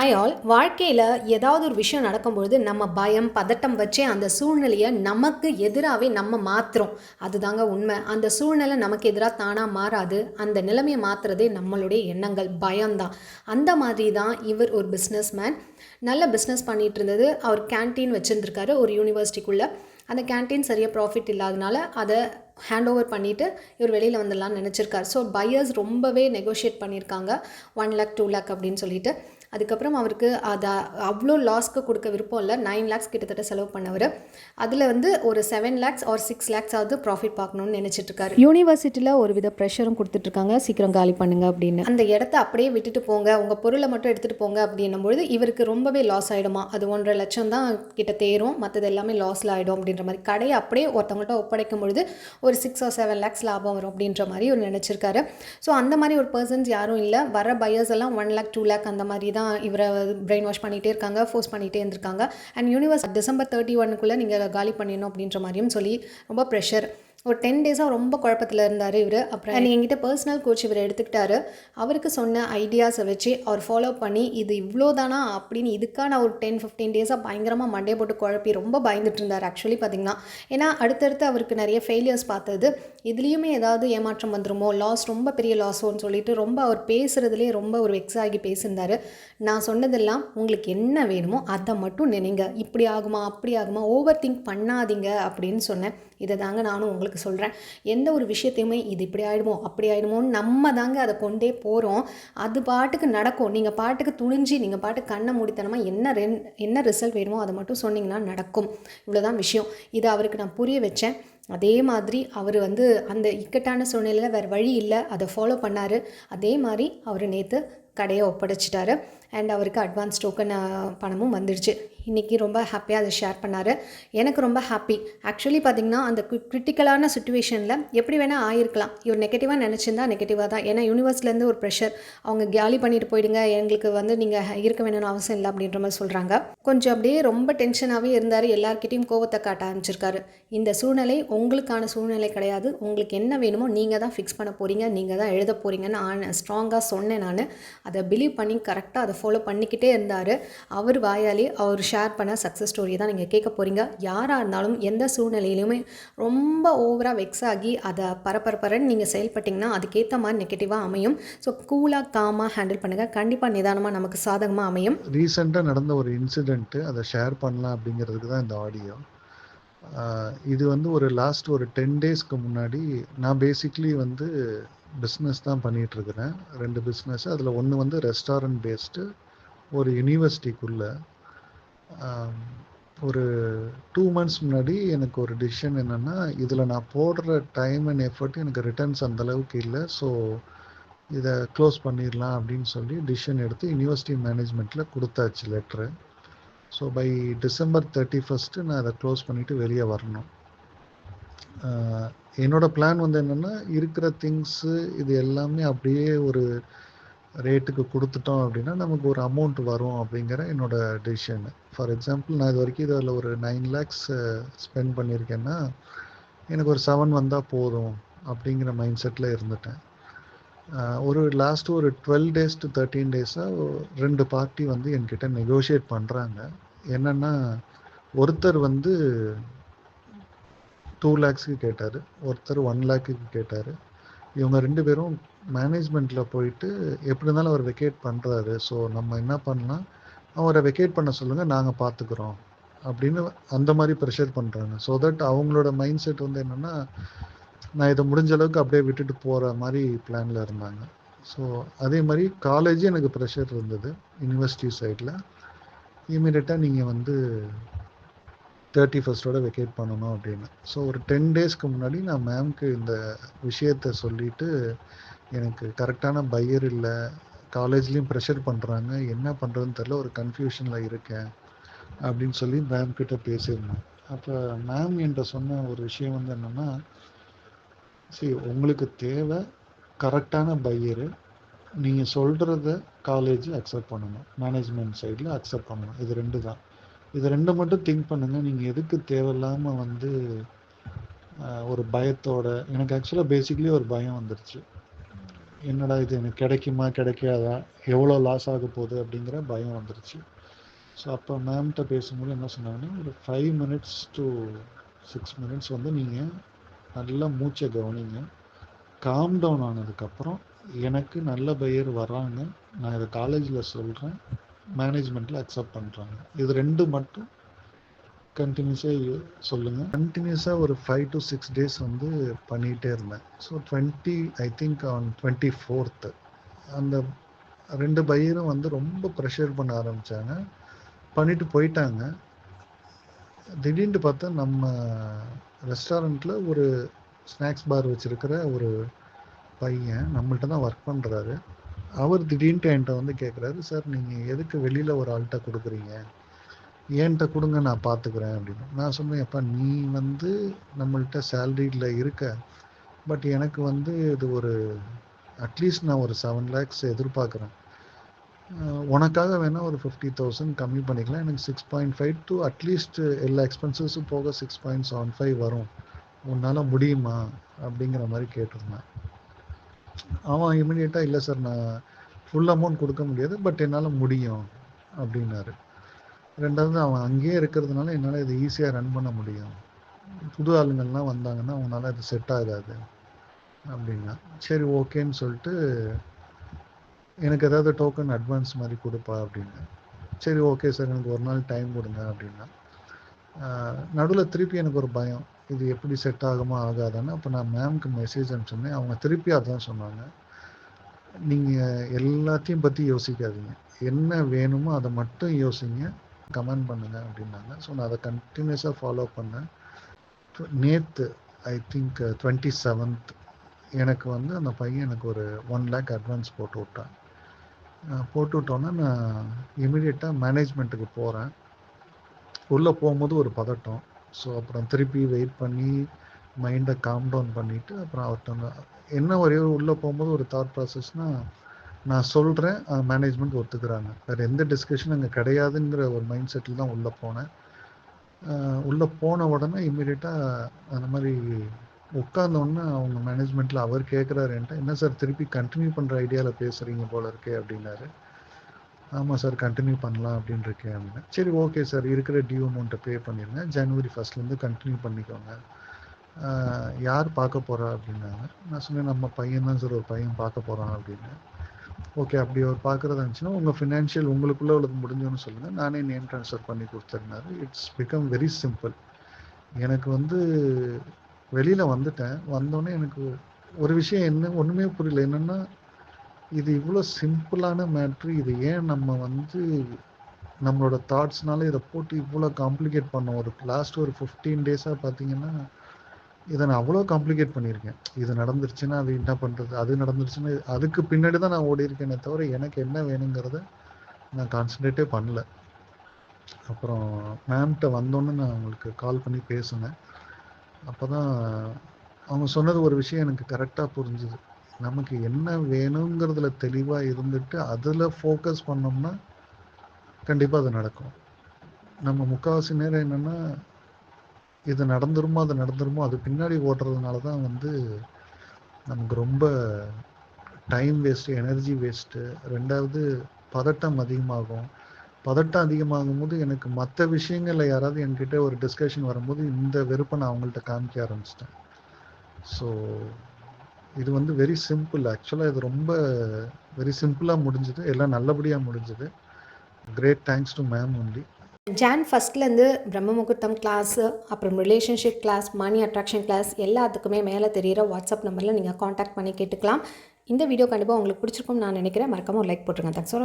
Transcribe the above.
ஆயால் ஆல் வாழ்க்கையில் ஏதாவது ஒரு விஷயம் நடக்கும்பொழுது நம்ம பயம் பதட்டம் வச்சே அந்த சூழ்நிலையை நமக்கு எதிராகவே நம்ம மாற்றுறோம் அதுதாங்க உண்மை. அந்த சூழ்நிலை நமக்கு எதிராக தானாக மாறாது. அந்த நிலைமையை மாற்றுறதே நம்மளுடைய எண்ணங்கள் பயம்தான். அந்த மாதிரி தான் இவர் ஒரு பிஸ்னஸ் மேன் நல்ல பிஸ்னஸ் பண்ணிகிட்டு இருந்தது அவர் கேன்டீன் வச்சுருந்துருக்காரு ஒரு யூனிவர்சிட்டிக்குள்ளே அந்த கேன்டீன் சரியாக ப்ராஃபிட் இல்லாதனால அதை ஹேண்ட் ஓவர் பண்ணிவிட்டு இவர் வெளியில் வந்துடலாம்னு நினச்சிருக்காரு. ஸோ பையர்ஸ் ரொம்பவே நெகோஷியேட் பண்ணியிருக்காங்க ஒன் லேக் டூ லேக் அப்படின்னு சொல்லிட்டு. அதுக்கப்புறம் அவருக்கு அதை அவ்வளோ லாஸ்க்கு கொடுக்க விருப்பம் இல்லை. நைன் லேக்ஸ் கிட்டத்தட்ட செலவு பண்ணவர். அதில் வந்து ஒரு seven lakhs or six lakhs ஆகுது ப்ராஃபிட் பார்க்கணும்னு நினச்சிட்டு இருக்காரு யூனிவர்சிட்டியில் ஒரு வித ப்ரெஷரும் கொடுத்துட்ருக்காங்க. சீக்கிரம் காலி பண்ணுங்க அப்படின்னு. அந்த இடத்த அப்படியே விட்டுட்டு போங்க. உங்கள் பொருளை மட்டும் எடுத்துகிட்டு போங்க அப்படின்னும் பொழுது இவருக்கு ரொம்பவே லாஸ் ஆகிடுமா அது ஒன்றரை லட்சம் தான் கிட்ட தேரும். மற்றது எல்லாமே லாஸில் ஆகிடும் அப்படின்ற மாதிரி. கடையை அப்படியே ஒருத்தவங்கள்ட்ட ஒப்படைக்கும் பொழுது ஒரு சிக்ஸ் ஆர் செவன் லேக்ஸ் லாபம் வரும் அப்படின்ற மாதிரி ஒரு நினச்சிருக்காரு. ஸோ அந்த மாதிரி ஒரு பர்சன்ஸ் யாரும் இல்லை. வர பையர்ஸ் எல்லாம் ஒன் லேக் டூ லேக் அந்த மாதிரி தான் இவரை பிரெயின் வாஷ் பண்ணிகிட்டே இருக்காங்க ஃபோர்ஸ் பண்ணிகிட்டே இருந்திருக்காங்க. அண்ட் யூனிவர்ஸ் டிசம்பர் தேர்ட்டி ஒன்னுக்குள்ளே நீங்கள் காலி பண்ணிடணும் அப்படின்ற மாதிரியும் சொல்லி ரொம்ப ப்ரெஷர் ஒரு டென் டேஸாக ரொம்ப குழப்பத்தில் இருந்தார் இவர். அப்புறம் and என்கிட்ட பர்சனல் கோச் இவர் எடுத்துக்கிட்டாரு. அவருக்கு சொன்ன ஐடியாஸை வச்சு அவர் ஃபாலோ பண்ணி இது இவ்வளோ தானா அப்படின்னு இதுக்கான ஒரு டென் ஃபிஃப்டீன் டேஸாக பயங்கரமாக மண்டே போட்டு குழப்பி ரொம்ப பயந்துட்டு இருந்தார் ஆக்சுவலி பார்த்தீங்கன்னா ஏன்னா அடுத்தடுத்து அவருக்கு நிறைய ஃபெயிலியர்ஸ் பார்த்தது. இதுலேயுமே ஏதாவது ஏமாற்றம் வந்துருமோ? லாஸ் ரொம்ப பெரிய லாஸோன்னு சொல்லிட்டு ரொம்ப அவர் பேசுகிறதுலே ரொம்ப ஒரு வெக்ஸ் ஆகி பேசியிருந்தார். நான் சொன்னதெல்லாம் உங்களுக்கு என்ன வேணுமோ அதை மட்டும் நினைங்க. இப்படி ஆகுமா அப்படி ஆகுமா? ஓவர் திங்க் பண்ணாதீங்க அப்படின்னு சொன்னேன். இதை தாங்க நானும் உங்களுக்கு சொல்கிறேன் எந்த ஒரு விஷயத்தையுமே இது இப்படி ஆகிடுமோ அப்படி ஆகிடுமோன்னு நம்ம தாங்க அதை கொண்டே போகிறோம் அது பாட்டுக்கு நடக்கும். நீங்கள் பாட்டுக்கு துணிஞ்சு நீங்கள் பாட்டுக்கு கண்ணை மூடித்தனமாக என்ன ரென் என்ன ரிசல்ட் வேணுமோ அதை மட்டும் சொன்னீங்கன்னா நடக்கும். இவ்வளோதான் விஷயம். இதை அவருக்கு நான் புரிய வச்சேன். அதே மாதிரி அவர் வந்து அந்த இக்கட்டான சூழ்நிலையில் வேறு வழி இல்லை. அதை ஃபாலோ பண்ணார். அதே மாதிரி அவர் நேற்று கடையை ஒப்படைச்சிட்டாரு. அண்ட் அவருக்கு அட்வான்ஸ் டோக்கன் பணமும் வந்துடுச்சு. இன்றைக்கி ரொம்ப ஹாப்பியாக அதை ஷேர் பண்ணார். எனக்கு ரொம்ப ஹாப்பி ஆக்சுவலி பார்த்திங்கன்னா அந்த கிரிட்டிக்கலான சுச்சுவேஷனில் எப்படி வேணால் ஆயிருக்கலாம். இவர் நெகட்டிவாக நினச்சிருந்தா நெகட்டிவாக தான். ஏன்னா யூனிவர்ஸ்லேருந்து ஒரு ப்ரெஷர் அவங்க கேலி பண்ணிட்டு போயிடுங்க. எங்களுக்கு வந்து நீங்கள் இருக்க வேணும்னு அவசியம் இல்லை அப்படின்ற மாதிரி சொல்கிறாங்க கொஞ்சம் அப்படியே ரொம்ப டென்ஷனாகவே இருந்தார். எல்லாருக்கிட்டையும் கோவத்தை காட்ட ஆரம்பிச்சிருக்காரு. இந்த சூழ்நிலை உங்களுக்கான சூழ்நிலை கிடையாது. உங்களுக்கு என்ன வேணுமோ நீங்கள் தான் ஃபிக்ஸ் பண்ண போகிறீங்க நீங்கள் தான் எழுத போகிறீங்கன்னு ஆன ஸ்ட்ராங்காக சொன்னேன் நான். அதை பிலீவ் பண்ணி கரெக்டாக அதை ஃபாலோ பண்ணிக்கிட்டே இருந்தார். அவர் வாயாலே அவர் ஷேர் பண்ண சக்ஸஸ் ஸ்டோரியை தான் நீங்கள் கேட்க போகிறீங்க யாராக இருந்தாலும் எந்த சூழ்நிலையிலுமே ரொம்ப ஓவராக வெக்ஸ் ஆகி அதை பரபரப்பரன்னு நீங்கள் செயல்பட்டிங்கன்னா அதுக்கேற்ற மாதிரி நெகட்டிவாக அமையும். ஸோ கூலாக காமாக ஹேண்டில் பண்ணுங்கள் கண்டிப்பாக நிதானமாக நமக்கு சாதகமாக அமையும். ரீசெண்டாக நடந்த ஒரு இன்சிடெண்ட்டு அதை ஷேர் பண்ணலாம் அப்படிங்கிறதுக்கு தான் இந்த ஆடியோ இது வந்து ஒரு லாஸ்ட் ஒரு டென் டேஸ்க்கு முன்னாடி நான் பேசிக்லி வந்து பிஸ்னஸ் தான் பண்ணிகிட்ருக்கிறேன் ரெண்டு பிஸ்னஸ் அதில் ஒன்று வந்து ரெஸ்டாரண்ட் பேஸ்டு ஒரு யூனிவர்சிட்டிக்குள்ளே ஒரு டூ மந்த்ஸ் முன்னாடி எனக்கு ஒரு டிசிஷன் என்னென்னா இதில் நான் போடுற டைம் அண்ட் எஃபர்ட் எனக்கு ரிட்டர்ன்ஸ் அந்தளவுக்கு இல்லை. ஸோ இதை க்ளோஸ் பண்ணிடலாம் அப்படின்னு சொல்லி டிசிஷன் எடுத்து யூனிவர்சிட்டி மேனேஜ்மெண்ட்டில் கொடுத்தாச்சு letter so by December thirty first நான் அதை க்ளோஸ் பண்ணிவிட்டு வெளியே வரணும். என்னோடய பிளான் வந்து என்னென்னா இருக்கிற திங்ஸு இது எல்லாமே அப்படியே ஒரு ரேட்டுக்கு கொடுத்துட்டோம் அப்படின்னா நமக்கு ஒரு அமௌண்ட் வரும் அப்படிங்கிற என்னோட டிசிஷன் ஃபார் எக்ஸாம்பிள் நான் இது வரைக்கும் இதில் ஒரு நைன் லேக்ஸ் ஸ்பெண்ட் பண்ணியிருக்கேன்னா எனக்கு ஒரு செவன் வந்தால் போதும் அப்படிங்கிற மைண்ட் செட்டில் இருந்துட்டேன். ஒரு லாஸ்ட் ஒரு டுவெல் டேஸ் டு தேர்ட்டீன் டேஸாக ரெண்டு பார்ட்டி வந்து என்கிட்ட நெகோஷியேட் பண்ணுறாங்க என்னென்னா ஒருத்தர் வந்து டூ லேக்ஸுக்கு கேட்டார் ஒருத்தர் ஒன் லேக்குக்கு கேட்டார். இவங்க ரெண்டு பேரும் மேனேஜ்மெண்ட்டில் போயிட்டு எப்படி இருந்தாலும் அவர் வெக்கேட் பண்ணுறாரு ஸோ நம்ம என்ன பண்ணலாம்? அவரை வெக்கேட் பண்ண சொல்லுங்கள் நாங்கள் பார்த்துக்குறோம் அப்படின்னு அந்த மாதிரி ப்ரெஷர் பண்ணுறாங்க ஸோ தட் அவங்களோட மைண்ட் செட் வந்து என்னென்னா நான் இதை முடிஞ்ச அளவுக்கு அப்படியே விட்டுட்டு போகிற மாதிரி பிளானில் இருந்தாங்க. ஸோ அதே மாதிரி காலேஜே எனக்கு ப்ரெஷர் இருந்தது யூனிவர்சிட்டி சைடில் இமீடியட்டாக நீங்கள் வந்து தேர்ட்டி ஃபஸ்ட்டோட வெக்கேட் பண்ணணும் அப்படின்னு. ஸோ ஒரு டென் டேஸ்க்கு முன்னாடி நான் மேம்க்கு இந்த விஷயத்த சொல்லிவிட்டு எனக்கு கரெக்டான பையர் இல்லை காலேஜ்லேயும் ப்ரெஷர் பண்ணுறாங்க என்ன பண்ணுறதுன்னு தெரில ஒரு கன்ஃபியூஷனில் இருக்கேன் அப்படின்னு சொல்லி மேம் கிட்ட பேசியிருந்தேன். அப்போ மேம் என்கிட்ட சொன்ன ஒரு விஷயம் வந்து என்னென்னா சரி உங்களுக்கு தேவை கரெக்டான பையரு நீங்கள் சொல்கிறத காலேஜ் அக்செப்ட் பண்ணணும். மேனேஜ்மெண்ட் சைடில் அக்செப்ட் பண்ணணும். இது ரெண்டு தான் இது ரெண்டு மட்டும் திங்க் பண்ணுங்கள் நீங்கள் எதுக்கு தேவையில்லாமல் வந்து ஒரு பயத்தோட எனக்கு ஆக்சுவலாக பேசிக்லி ஒரு பயம் வந்துருச்சு. என்னடா இது எனக்கு கிடைக்குமா கிடைக்காதா? எவ்வளோ லாஸ் ஆக போகுது அப்படிங்கிற பயம் வந்துருச்சு. ஸோ அப்போ மேம்கிட்ட பேசும்போது என்ன சொன்னாங்கன்னா ஒரு five minutes to six minutes வந்து நீங்கள் நல்லா மூச்சை கவனிங்க. காம் டவுன் ஆனதுக்கப்புறம் எனக்கு நல்ல பையர் வர்றாங்க நான் இதை காலேஜில் சொல்கிறேன் மேனேஜ்மெண்ட்டில் அக்செப்ட் பண்ணுறாங்க இது ரெண்டு மட்டும் கண்டினியூஸாக சொல்லுங்கள் கண்டினியூஸாக ஒரு ஃபைவ் டு சிக்ஸ் டேஸ் வந்து பண்ணிகிட்டே இருந்தேன். So twenty I think on twenty fourth அந்த ரெண்டு பையரும் வந்து ரொம்ப ப்ரெஷர் பண்ண ஆரம்பித்தாங்க பண்ணிட்டு போயிட்டாங்க. திடீர்னு பார்த்தா நம்ம ரெஸ்டாரண்ட்டில் ஒரு ஸ்நாக்ஸ் பார் வச்சுருக்கிற ஒரு பையன் நம்மள்ட்ட தான் ஒர்க் பண்ணுறாரு அவர் திடீர்னு என்கிட்ட வந்து கேட்குறாரு சார் நீங்கள் எதுக்கு வெளியில் ஒரு ஆள்கிட்ட கொடுக்குறீங்க? என்கிட்ட கொடுங்க நான் பார்த்துக்கிறேன் அப்படின்னு. நான் சொன்னேன் அப்பா நீ வந்து நம்மள்ட்ட சேலரியில் இருக்க பட் எனக்கு வந்து இது ஒரு அட்லீஸ்ட் நான் ஒரு செவன் லேக்ஸ் எதிர்பார்க்குறேன். உனக்காக வேணால் ஒரு ஃபிஃப்டி தௌசண்ட் கம்மி பண்ணிக்கலாம். எனக்கு six point five to at least எல்லா எக்ஸ்பென்சஸும் போக சிக்ஸ் பாயிண்ட் செவன் ஃபைவ் வரும். உன்னால் முடியுமா? அப்படிங்கிற மாதிரி கேட்டிருந்தேன். அவன் இமிடியேட்டாக இல்லை சார் நான் ஃபுல் அமௌண்ட் கொடுக்க முடியாது பட் என்னால் முடியும் அப்படின்னாரு. ரெண்டாவது அவன் அங்கேயே இருக்கிறதுனால என்னால் இதை ஈஸியாக ரன் பண்ண முடியும். புது ஆளுங்கள்லாம் வந்தாங்கன்னா அவனால் அது செட் ஆகாது அப்படின்னா. சரி ஓகேன்னு சொல்லிட்டு எனக்கு ஏதாவது டோக்கன் அட்வான்ஸ் மாதிரி கொடுப்பா அப்படின்னு சரி ஓகே சார் எனக்கு ஒரு நாள் டைம் கொடுங்க அப்படின்னா நடுவில் திருப்பி எனக்கு ஒரு பயம். இது எப்படி செட் ஆகுமா ஆகாதான்னு. அப்போ நான் மேம்க்கு மெசேஜ் அனுப்பிச்சிருந்தேன் அவங்க திருப்பி அதான் சொன்னாங்க. நீங்கள் எல்லாத்தையும் பற்றி யோசிக்காதீங்க. என்ன வேணுமோ அதை மட்டும் யோசிங்க. கமெண்ட் பண்ணுங்க அப்படின்னாங்க. ஸோ நான் அதை கண்டினியூஸாக ஃபாலோ பண்ணேன். நேற்று ஐ திங்க் டுவெண்ட்டி செவன்த் எனக்கு வந்து அந்த பையன் எனக்கு ஒரு ஒன் லேக் அட்வான்ஸ் போட்டு விட்டான். போட்டு விட்டோன்னே நான் இமிடியட்டாக மேனேஜ்மெண்ட்டுக்கு போகிறேன் உள்ளே போகும்போது ஒரு பதட்டம். ஸோ அப்புறம் திருப்பி வெயிட் பண்ணி மைண்டை காம் டவுன் பண்ணிவிட்டு அப்புறம் அவர்கிட்ட என்ன ஒரே உள்ளே போகும்போது ஒரு தாட் ப்ராசஸ்னால் நான் சொல்கிறேன் மேனேஜ்மெண்ட் ஒத்துக்கிறாங்க. வேறு எந்த டிஸ்கஷனும் அங்கே கிடையாதுங்கிற ஒரு மைண்ட் செட்டில் தான் உள்ளே போனேன். உள்ளே போன உடனே இம்மிடியட்டாக அந்த மாதிரி உட்கார்ந்த அவங்க மேனேஜ்மெண்ட்டில் அவர் கேட்குறாரு என்கிட்ட என்ன சார் திருப்பி கண்டினியூ பண்ணுற ஐடியாவில் பேசுகிறீங்க போல இருக்கே அப்படின்னாரு. ஆமாம் சார் கண்டினியூ பண்ணலாம் அப்படின்னு இருக்கேன் அப்படின்னா. சரி ஓகே சார் இருக்கிற டியூ அமௌண்ட்டை பே பண்ணிடுங்க ஜனவரி ஃபஸ்ட்லேருந்து கண்டினியூ பண்ணிக்கோங்க. யார் பார்க்க போகிறா அப்படின்னாங்க. நான் சொன்னேன் நம்ம பையன் தான் சார் ஒரு பையன் பார்க்க போகிறான் அப்படின்னு. ஓகே அப்படி அவர் பார்க்குறதா இருந்துச்சுன்னா உங்கள் ஃபினான்ஷியல் உங்களுக்குள்ளே உள்ளது முடிஞ்சோன்னு சொல்லுங்கள் நானே நேம் ட்ரான்ஸ்ஃபர் பண்ணி கொடுத்துருந்தாரு இட்ஸ் பிகம் வெரி சிம்பிள் எனக்கு வந்து வெளியில் வந்துட்டேன். வந்தோடனே எனக்கு ஒரு விஷயம் என்ன ஒன்றுமே புரியல. என்னென்னா இது இவ்வளோ சிம்பிளான மேட்ரு இது ஏன் நம்ம வந்து நம்மளோட தாட்ஸ்னால இதை போட்டு இவ்வளோ காம்ப்ளிகேட் பண்ணோம்? ஒரு லாஸ்ட் ஒரு ஃபிஃப்டீன் டேஸாக பார்த்தீங்கன்னா இதை நான் அவ்வளோ காம்ப்ளிகேட் பண்ணியிருக்கேன். இது நடந்துருச்சுன்னா அது என்ன பண்ணுறது அது நடந்துருச்சுன்னா அதுக்கு பின்னாடி தான் நான் ஓடி இருக்கேனே தவிர எனக்கு என்ன வேணுங்கிறத நான் கான்சன்ட்ரேட்டே பண்ணல. அப்புறம் மேம்கிட்ட வந்தோன்னே நான் உங்களுக்கு கால் பண்ணி பேசினேன். அப்போ தான் அவங்க சொன்னது ஒரு விஷயம் எனக்கு கரெக்டாக புரிஞ்சுது. நமக்கு என்ன வேணுங்கிறதுல தெளிவாக இருந்துட்டு அதில் ஃபோக்கஸ் பண்ணோம்னா கண்டிப்பாக அது நடக்கும். நம்ம முக்கால்வாசி நேரம் என்னென்னா இது நடந்துருமோ அது நடந்துருமோ அது பின்னாடி ஓடுறதுனால தான் வந்து நமக்கு ரொம்ப டைம் வேஸ்ட்டு எனர்ஜி வேஸ்ட்டு ரெண்டாவது பதட்டம் அதிகமாகும். பதட்டம் அதிகமாகும் போது எனக்கு மற்ற விஷயங்களில் யாராவது என்கிட்ட ஒரு டிஸ்கஷன் வரும்போது இந்த வெறுப்பை நான் அவங்கள்ட்ட காமிக்க ஆரம்பிச்சிட்டேன். ஸோ இது வந்து வெரி சிம்பிள் ஆக்சுவலாக இது ரொம்ப வெரி சிம்பிளாக முடிஞ்சுது. எல்லாம் நல்லபடியாக முடிஞ்சுது. Great thanks to ma'am only John ஃபஸ்ட்லேருந்து பிரம்ம முகூர்த்தம் கிளாஸு அப்புறம் relationship class money attraction class எல்லாத்துக்குமே மேலே தெரியிற வாட்ஸ்அப் நம்பரில் நீங்கள் காண்டாக்ட் பண்ணி கேட்டுக்கலாம். இந்த வீடியோ கண்டிப்பாக உங்களுக்கு பிடிச்சிருக்கும்னு நான் நினைக்கிறேன். மறக்காம ஒரு லைக் போட்டுருங்க. தேங்க்ஸ்